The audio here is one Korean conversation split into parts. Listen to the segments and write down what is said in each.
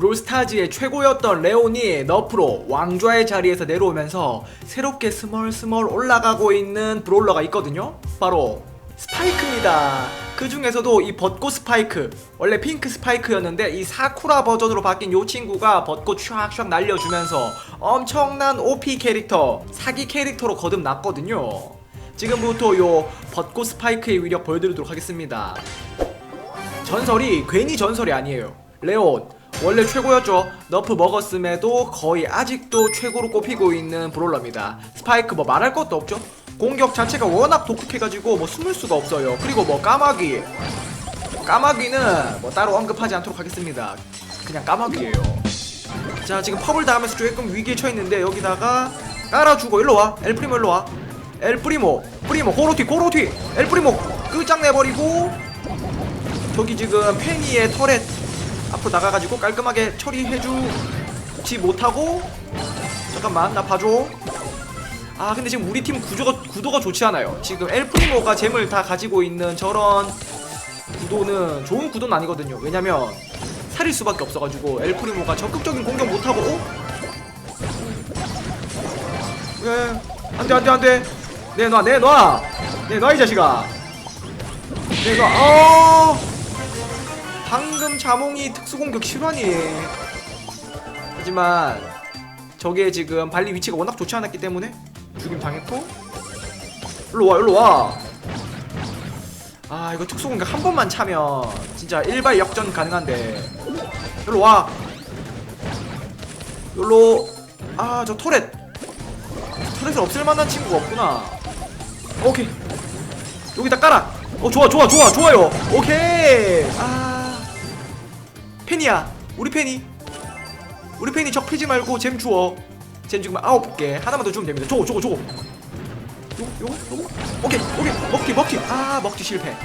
브롤스타즈의 최고였던 레온이 너프로 왕좌의 자리에서 내려오면서 새롭게 스멀스멀 올라가고 있는 브롤러가 있거든요. 바로 스파이크입니다. 그 중에서도 이 벚꽃 스파이크 원래 핑크 스파이크였는데 이 사쿠라 버전으로 바뀐 요 친구가 벚꽃 샥샥 날려주면서 엄청난 OP 캐릭터 사기 캐릭터로 거듭났거든요. 지금부터 요 벚꽃 스파이크의 위력 보여드리도록 하겠습니다. 전설이 괜히 전설이 아니에요. 레온 원래 최고였죠. 너프 먹었음에도 거의 아직도 최고로 꼽히고 있는 브롤러입니다. 스파이크 뭐 말할 것도 없죠. 공격 자체가 워낙 독특해가지고 뭐 숨을 수가 없어요. 그리고 뭐 까마귀 까마귀는 뭐 따로 언급하지 않도록 하겠습니다. 그냥 까마귀예요. 자 지금 펍을 당하면서 조금 위기에 처했는데 여기다가 깔아주고 일로 와 엘프리모 일로 와 엘프리모 프리모 고로티 고로티 엘프리모 끝장내버리고 저기 지금 페니의 터렛 앞으로 나가가지고 깔끔하게 처리해주지 못하고 잠깐만 나 봐줘. 아 근데 지금 우리 팀 구조가 구도가 좋지 않아요. 지금 엘프리모가 잼을 다 가지고 있는 저런 구도는 좋은 구도는 아니거든요. 왜냐면 살릴 수밖에 없어가지고 엘프리모가 적극적인 공격 못하고 어? 왜 안돼 안돼 안돼. 내놔 내놔. 내놔 이 자식아. 내놔. 어 방금 자몽이 특수공격 실화니. 하지만 저게 지금 발리 위치가 워낙 좋지 않았기 때문에. 죽임 당했고. 일로와 일로와. 아 이거 특수공격 한 번만 차면 진짜 일발 역전 가능한데. 일로와. 일로. 아 저 토렛. 토렛을 없앨 만한 친구가 없구나. 오케이. 여기다 깔아. 어 좋아 좋아 좋아 좋아요. 오케이. 아 팬이야. 우리 팬이. 우리 팬이 적 패지 말고 잼 주워. 잼 지금 아홉 개. 하나만 더 주면 됩니다. 저거 저거 저거. 요거 요거 요거? 오케이 오케이. 먹기 먹기. 아 먹기 실패.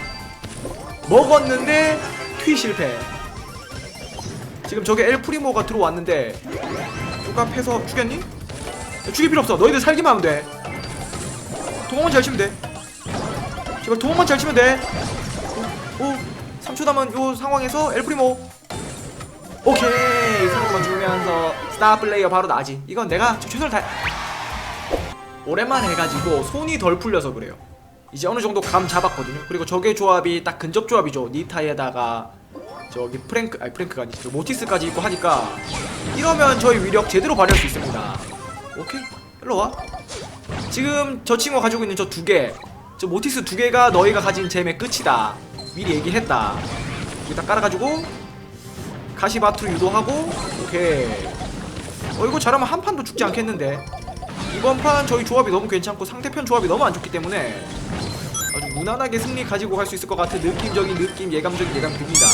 먹었는데 튀 실패. 지금 저게 엘프리모가 들어왔는데 누가 패서 죽였니? 죽일 필요 없어. 너희들 살기만 하면 돼. 도망만 잘 치면 돼. 제발 도망만 잘 치면 돼. 오, 3초 남은 요 상황에서 엘프리모 오케이. 서로만 죽으면서 스타 플레이어 바로 나지. 이건 내가 최선을 다 오랜만에 해가지고 손이 덜 풀려서 그래요. 이제 어느 정도 감 잡았거든요. 그리고 저게 조합이 딱 근접 조합이죠. 니타에다가 저기 프랭크 아니 프랭크가 아니죠 모티스까지 있고 하니까 이러면 저희 위력 제대로 발휘할 수 있습니다. 오케이. 일로 와. 지금 저 친구가 가지고 있는 저 두개저 모티스 두 개가 너희가 가진 잼의 끝이다. 미리 얘기했다. 여기다 깔아가지고 가시바트로 유도하고 오케이 어 이거 잘하면 한 판도 죽지 않겠는데. 이번 판 저희 조합이 너무 괜찮고 상대편 조합이 너무 안 좋기 때문에 아주 무난하게 승리 가지고 갈 수 있을 것 같은 느낌적인 느낌 예감적인 예감 듭니다.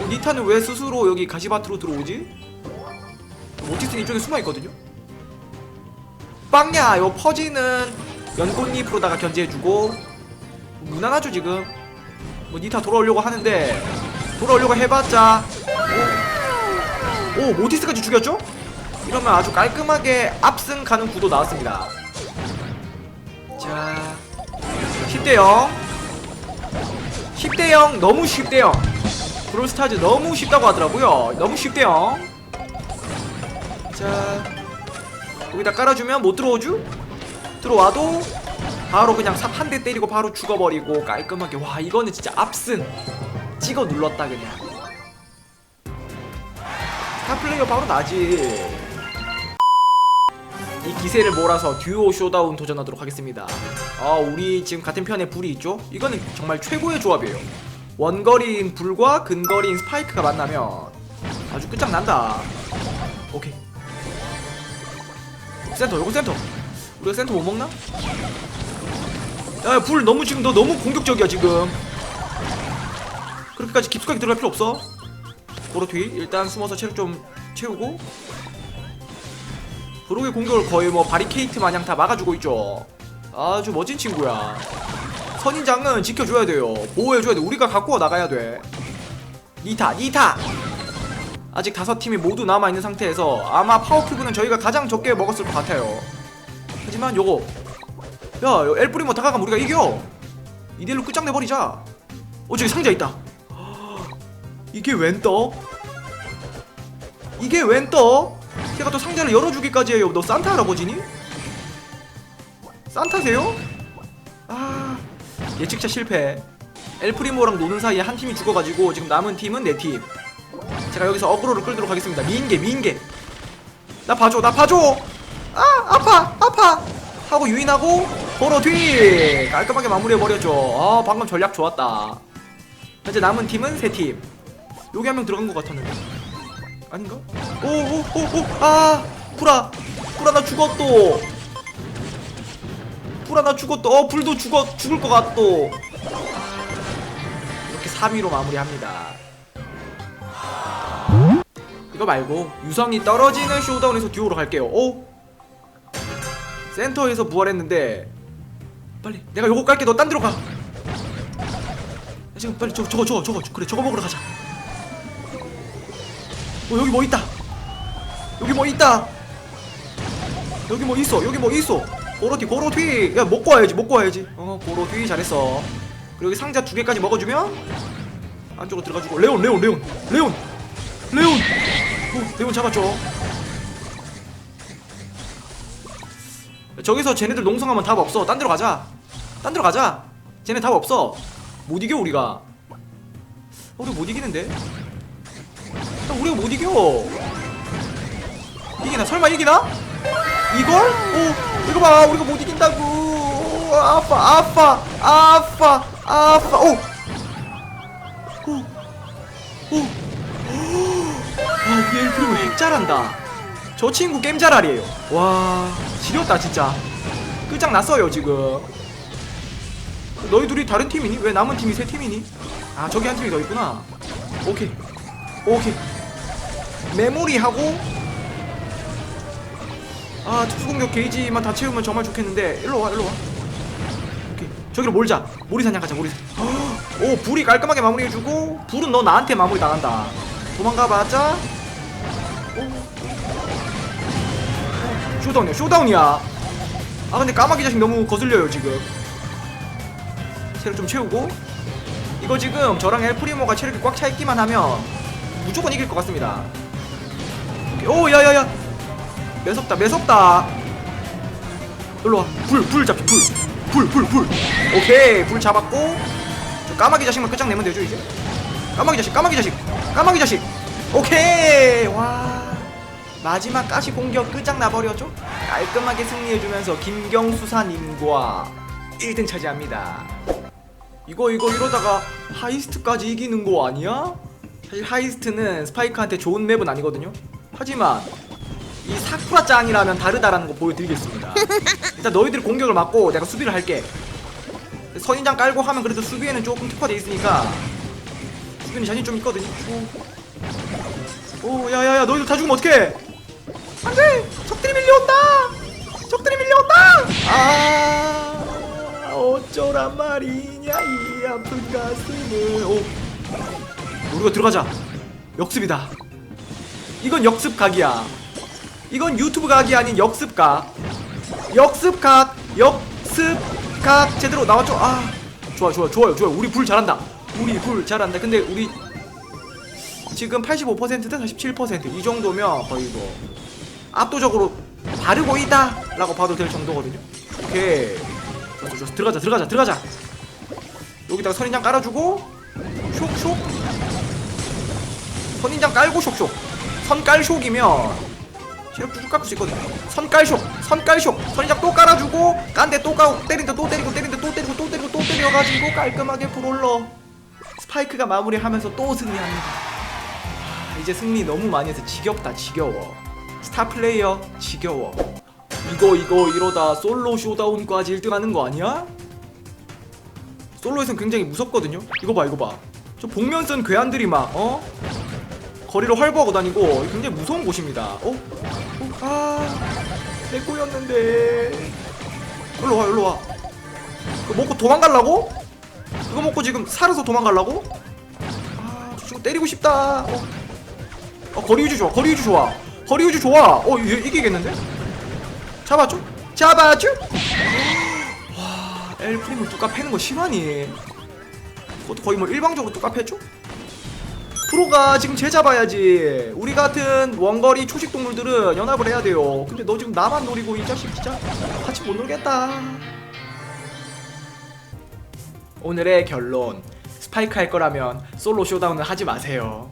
어, 니타는 왜 스스로 여기 가시바트로 들어오지? 모티스는 이쪽에 숨어있거든요. 빵야 요 퍼지는 연꽃잎으로다가 견제해주고. 무난하죠 지금. 뭐 니타 돌아오려고 하는데 돌아오려고 해봤자. 오, 오 모티스까지 죽였죠? 이러면 아주 깔끔하게 압승 가는 구도 나왔습니다. 자 10대0 10대0 너무 10대0 브롤스타즈 너무 쉽다고 하더라고요. 너무 10대0 자 여기다 깔아주면 못 들어오죠? 들어와도 바로 그냥 삽 한 대 때리고 바로 죽어버리고 깔끔하게. 와 이거는 진짜 압승 찍어 눌렀다 그냥. 스타플레이어 바로 나지. 이 기세를 몰아서 듀오 쇼다운 도전하도록 하겠습니다. 아 우리 지금 같은 편에 불이 있죠? 이거는 정말 최고의 조합이에요. 원거리인 불과 근거리인 스파이크가 만나면 아주 끝장난다. 오케이. 센터 요거 센터. 우리가 센터 못 먹나? 야 불 너무 지금 너 너무 공격적이야 지금 그렇게까지 깊숙하게 들어갈 필요 없어. 보로튀 일단 숨어서 체력 좀 채우고. 브록의 공격을 거의 뭐 바리케이트 마냥 다 막아주고 있죠. 아주 멋진 친구야. 선인장은 지켜줘야 돼요. 보호해줘야 돼. 우리가 갖고 나가야 돼. 니타 니타! 아직 다섯 팀이 모두 남아있는 상태에서 아마 파워큐브는 저희가 가장 적게 먹었을 것 같아요. 하지만 요거. 야 엘프리모 다가가면 우리가 이겨. 이대로 끝장내버리자. 어 저기 상자 있다 이게 웬 떠? 이게 웬 떠? 제가 또 상자를 열어주기까지 해요. 너 산타 할아버지니? 산타세요? 아 예측차 실패. 엘프리모랑 노는 사이에 한 팀이 죽어가지고 지금 남은 팀은 네 팀. 제가 여기서 어그로를 끌도록 하겠습니다. 미인계 미인계. 나 봐줘 나 봐줘. 아 아파 아파 하고 유인하고 도로 뒤 깔끔하게 마무리해 버렸죠. 아 방금 전략 좋았다. 현재 남은 팀은 세 팀. 여기 한 명 들어간 것 같았는데 아닌가? 오오오오아 불아 불아 나 죽었또 불아 나 죽었또 어 불도 죽어 죽을 것 같또 이렇게 3위로 마무리합니다. 이거 말고 유성이 떨어지는 쇼다운에서 듀오로 갈게요. 오 센터에서 부활했는데 빨리 내가 요거 깔게 너 딴 데로 가. 야, 지금 빨리 저거 저거 저거 저거 그래 저거 먹으러 가자. 어 여기 뭐 있다. 여기 뭐 있다. 여기 뭐 있어. 여기 뭐 있어. 고로티 고로티. 야 먹고 와야지 먹고 와야지. 어 고로티 잘했어. 그리고 여기 상자 두 개까지 먹어주면 안쪽으로 들어가지고 레온 레온 레온 레온 레온. 어, 레온 잡았죠. 저기서 쟤네들 농성하면 답 없어. 딴 데로 가자. 딴 데로 가자. 쟤네 답 없어. 못 이겨 우리가. 어, 우리 못 이기는데. 야, 우리가 못 이겨. 이기나? 설마 이기나? 이걸? 오, 이거 봐. 우리가 못 이긴다고. 오, 아파, 아파, 아파, 아파. 오. 아, 그리고 핵 잘한다. 저 친구 게임 잘하리에요. 와, 지렸다 진짜. 끝장났어요 지금. 너희 둘이 다른 팀이니? 왜 남은 팀이 세 팀이니? 아 저기 한 팀이 더 있구나. 오케이, 오케이. 메모리하고 아 특수공격 게이지만 다 채우면 정말 좋겠는데 일로 와 일로 와. 오케이 저기로 몰자. 모리사냥 가자 모리사. 오 불이 깔끔하게 마무리해주고 불은 너 나한테 마무리 당한다. 도망가봤자. 오. 쇼다운이야 쇼다운이야 아 근데 까마귀 자식 너무 거슬려요 지금 체력 좀 채우고 이거 지금 저랑 엘프리모가 체력이 꽉 차 있기만 하면 무조건 이길 것 같습니다 오 야야야 매섭다 매섭다 일로 와 불불 잡자 불불 불 불. 오케이 불 잡았고 저 까마귀 자식만 끝장내면 되죠 이제 까마귀 자식 까마귀 자식 까마귀 자식 오케이 와 마지막 가시 공격 끝장나 버렸죠? 깔끔하게 승리해주면서 김경수사님과 1등 차지합니다. 이거 이거 이러다가 하이스트까지 이기는 거 아니야? 사실 하이스트는 스파이크한테 좋은 맵은 아니거든요. 하지만 이 사쿠라 짱이라면 다르다라는 거 보여드리겠습니다. 일단 너희들 공격을 막고 내가 수비를 할게. 선인장 깔고 하면 그래도 수비에는 조금 특화돼 있으니까 수비는 자신 좀 있거든요. 오, 오 야야야 너희들 다 죽으면 어떡해? 안돼! 적들이 밀려온다! 적들이 밀려온다! 아 어쩌란 말이냐 이 아픈 가슴을 오 우리가 들어가자 역습이다 이건 역습각이야. 이건 유튜브 각이 아닌 역습각. 역습각 역습각 제대로 나왔죠? 아 좋아 좋아 좋아요 좋아요. 우리 불 잘한다. 우리 불 잘한다. 근데 우리 지금 85%대 47%이 정도면 거의 뭐 압도적으로 다르고 있다 라고 봐도 될 정도거든요. 오케이. 좋았어 좋았어 들어가자 들어가자 들어가자. 여기다가 선인장 깔아주고 쇽쇽. 선인장 깔고 쇽쇽 선깔쇽이면 체력 쭉쭉 깎을 수 있거든요. 선깔쇽 선깔쇽 선인장 또 깔아주고 깐데 또 까고 때린다 또 때리고 때린다 또 때리고 또 때리고 또 때려가지고 깔끔하게 브롤러 스파이크가 마무리하면서 또 승리합니다 아, 이제 승리 너무 많이 해서 지겹다 지겨워. 스타 플레이어 지겨워. 이거 이거 이러다 솔로 쇼다운까지 1등 하는 거 아니야? 솔로에선 굉장히 무섭거든요? 이거 봐 이거 봐저 복면 쓴 괴한들이 막 어? 거리를 활보하고 다니고 굉장히 무서운 곳입니다 어? 어? 아... 내 꼬였는데 일로 와 일로 와 그거 먹고 도망갈라고? 그거 먹고 지금 살아서 도망갈라고? 아, 저 때리고 싶다. 어. 어, 거리 유지 좋아. 거리 유지 좋아. 거리 유지 좋아. 어, 얘 이기겠는데? 잡았죠? 잡았죠? 와, 엘프림을 뚜까 패는 거 심하니? 그것도 거의 뭐 일방적으로 뚜까 패죠? 프로가 지금 쟤 잡아야지. 우리 같은 원거리 초식 동물들은 연합을 해야 돼요. 근데 너 지금 나만 노리고 이 자식 진짜 같이 못 놀겠다. 오늘의 결론. 스파이크 할 거라면 솔로 쇼다운은 하지 마세요